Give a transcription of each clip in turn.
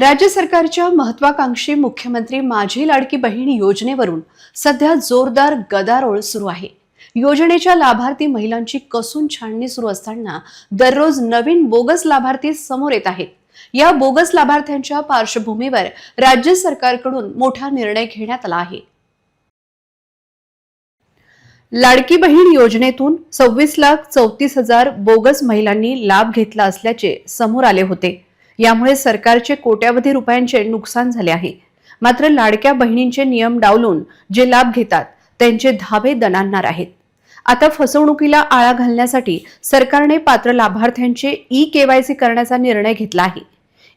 राज्य सरकारच्या महत्वाकांक्षी मुख्यमंत्री माझी लाडकी बहीण योजनेवरून सध्या जोरदार गदारोळ सुरू आहे. योजनेच्या लाभार्थी महिलांची कसून छाननी सुरू असताना दररोज नवीन बोगस लाभार्थी समोर येत आहेत. या बोगस लाभार्थ्यांच्या पार्श्वभूमीवर राज्य सरकारकडून मोठा निर्णय घेण्यात आला आहे. लाडकी बहीण योजनेतून सव्वीस लाख चौतीस हजार बोगस महिलांनी लाभ घेतला असल्याचे समोर आले होते. यामुळे सरकारचे कोट्यावधी रुपयांचे नुकसान झाले आहे. मात्र लाडक्या बहिणींचे नियम डावलून जे लाभ घेतात त्यांचे धाबे दणाणणार आहेत. आता फसवणुकीला आळा घालण्यासाठी सरकारने पात्र लाभार्थ्यांचे ई केवायसी करण्याचा निर्णय घेतला आहे.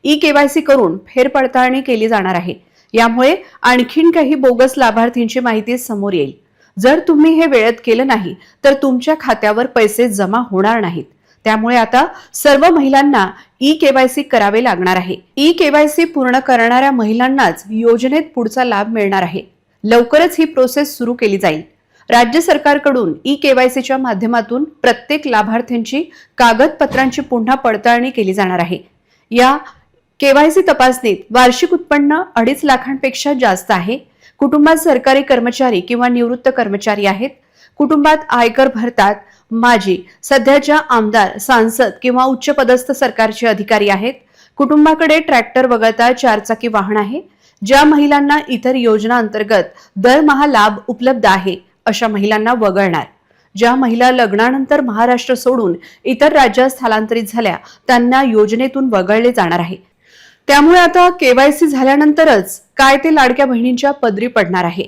ई केवायसी करून फेरपडताळणी केली जाणार आहे. यामुळे आणखीन काही बोगस लाभार्थींची माहिती समोर येईल. जर तुम्ही हे वेळेत केलं नाही तर तुमच्या खात्यावर पैसे जमा होणार नाहीत. त्यामुळे आता सर्व महिलांना ई केवायसी करावे लागणार आहे. ई केवायसी पूर्ण करणाऱ्या महिलांनाच योजनेत पुढचा लाभ मिळणार आहे. लवकरच ही प्रोसेस सुरू केली जाईल. राज्य सरकारकडून ई केवायसीच्या माध्यमातून प्रत्येक लाभार्थ्यांची कागदपत्रांची पुन्हा पडताळणी केली जाणार आहे. या केवायसी तपासणीत वार्षिक उत्पन्न अडीच लाखांपेक्षा जास्त आहे. कुटुंबात सरकारी कर्मचारी किंवा निवृत्त कर्मचारी आहेत. कुटुंबात आयकर भरतात. माजी सध्याच्या आमदार सांसद किंवा उच्च पदस्थ सरकारचे अधिकारी आहेत. कुटुंबाकडे ट्रॅक्टर वगळता चारचाकी वाहन आहे. ज्या महिलांना इतर योजना अंतर्गत दरमहा लाभ उपलब्ध आहे अशा महिलांना वगळणार. ज्या महिला लग्नानंतर महाराष्ट्र सोडून इतर राज्यात स्थलांतरित झाल्या त्यांना योजनेतून वगळले जाणार आहे. त्यामुळे आता केवायसी झाल्यानंतरच काय ते लाडक्या बहिणींच्या पदरी पडणार आहे.